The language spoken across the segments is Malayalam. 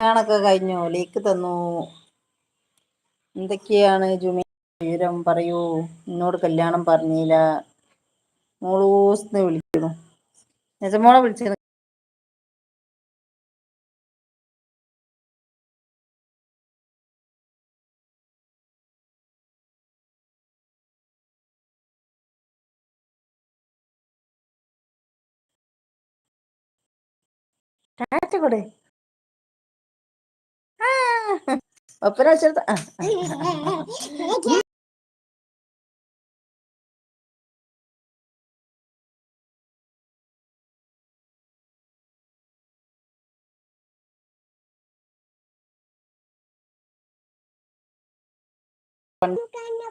ണൊക്കെ കഴിഞ്ഞു. ലീക്ക് തന്നു. എന്തൊക്കെയാണ് ജുമി? വിവരം പറയൂ. എന്നോട് കല്യാണം പറഞ്ഞില്ല. മോളൂസ്ന്ന് വിളിക്കുന്നു. നിജമോളെ വിളിച്ചു ടാറ്റ കൊട്. ഒപ്പന വെച്ചെടുത്ത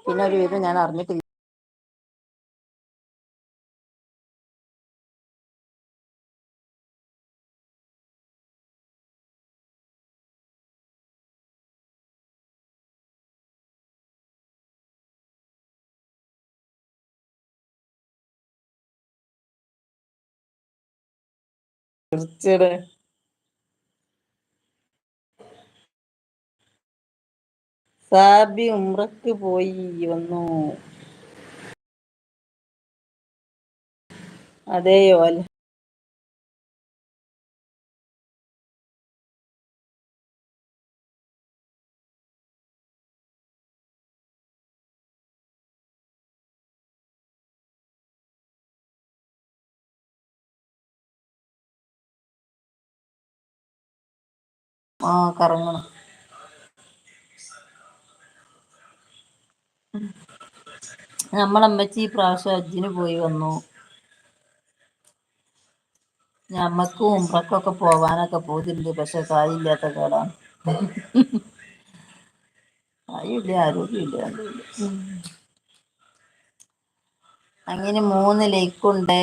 പിന്നെ ഒരു വിധം ഞാൻ അറിഞ്ഞിട്ടില്ല. ചിറിച്ചെടെ സാബി ഉമ്രക്ക് പോയി വന്നു. അതെയോ അല്ല. ആ കറങ്ങണം. നമ്മളമ്മച്ചി ഈ പ്രാവശ്യം അജ്ജിന് പോയി വന്നു. ഞമ്മക്കും ഉംറക്കൊക്കെ പോവാനൊക്കെ പോയിട്ടുണ്ട് പക്ഷെ കായില്ലാത്ത കേടാണ് കായില്ല ആരോഗ്യമില്ല അങ്ങനെ മൂന്ന് ലൈക്കുണ്ട്.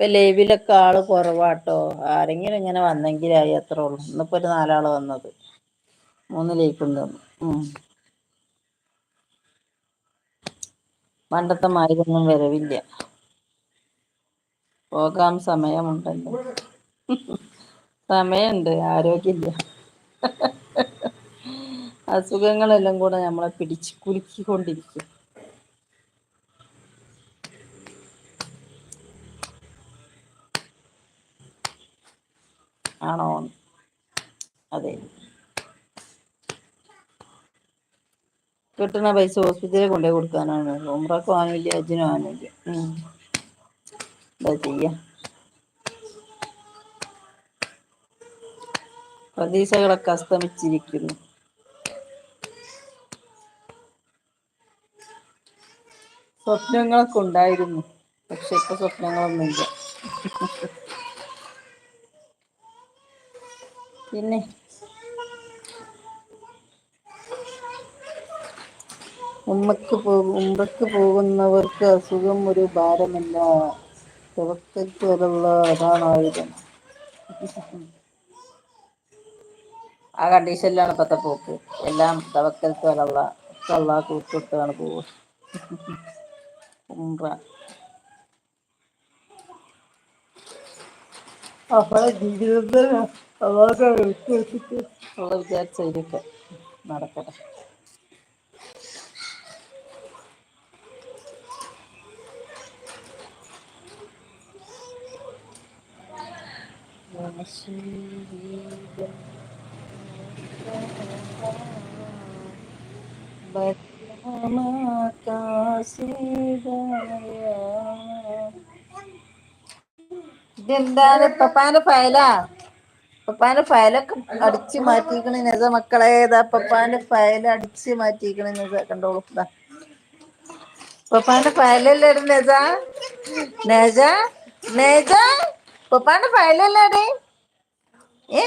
ഇപ്പൊ ലൈവിലൊക്കെ ആൾ കുറവാട്ടോ. ആരെങ്കിലും ഇങ്ങനെ വന്നെങ്കിലായി അത്രേ ഉള്ളൂ ഇന്നിപ്പോ ഒരു നാലാൾ വന്നത്. മൂന്ന് ഉം. പണ്ടത്തെ മാതിരിയൊന്നും വരവില്ല. പോകാൻ സമയമുണ്ടല്ലോ. സമയമുണ്ട്. ആരോഗ്യമില്ല. അസുഖങ്ങളെല്ലാം കൂടെ നമ്മളെ പിടിച്ച് കുലുക്കിക്കൊണ്ടിരിക്കും. ആണോ? അതെ. കിട്ടുന്ന പൈസ ഹോസ്പിറ്റലിൽ കൊണ്ടുപോയി കൊടുക്കാനാണ്. ഉമ്രക്കും വാങ്ങില്ല അജിനും വാങ്ങില്ല. എന്താ ചെയ്യാ? പ്രതീക്ഷകളൊക്കെ അസ്തമിച്ചിരിക്കുന്നു. സ്വപ്നങ്ങളൊക്കെ ഉണ്ടായിരുന്നു. പക്ഷെ ഇപ്പൊ സ്വപ്നങ്ങളൊന്നുമില്ല. പിന്നെ ഉമ്മക്ക് പോ ഉമ്മക്ക് പോകുന്നവർക്ക് അസുഖം ഒരു ഭാരമല്ല. തവക്കൽത്തു അലല്ലാഹ് അതാണ് ആയുധം ആ കണ്ടീഷനിലാണ് ഇപ്പത്തെ പോക്ക്. എല്ലാം തവക്കൽക്ക് അലല്ലാഹ് ഒക്കെ അല്ലാഹ്ക്ക് വിട്ടൊടുത്താണ് പോവ ഉംറ. നമ്മളെ ജീവിതത്തിൽ അല്ലാഹ് വിചാരിച്ച മാതിരിയൊക്കെ നടക്കട്ടെ. ഇതെന്താണ്? ഇപ്പപ്പാന്റെ ഫയലാ ഇപ്പപ്പാന്റെ ഫയലൊക്കെ അടിച്ചു മാറ്റിക്കണ് നെജ മക്കളെ. ഇതാ പപ്പാന്റെ ഫയൽ അടിച്ച് മാറ്റിക്കണ് നെജ കണ്ടോളൂ. ഇതാ ഫയലല്ലേ നെജാ നേജ നെജാ പപ്പാന്റെ ഫയലല്ലേ ഏ?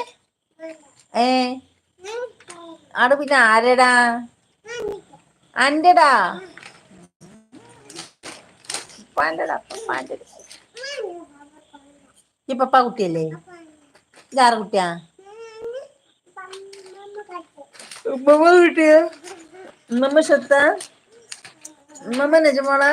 ഏ? ആട് പിന്നെ ആരടാ? അന്റെടാ പപ്പാന്റെടാ പപ്പാന്റെ ഈ പപ്പാ കുട്ടിയല്ലേ? ഇതാറെ കുട്ടിയാ ഉമ്മമ്മ കുട്ടിയാ? ഉമ്മമ്മ സ്വത്താ ഉമ്മമ്മ നെജുമോളാ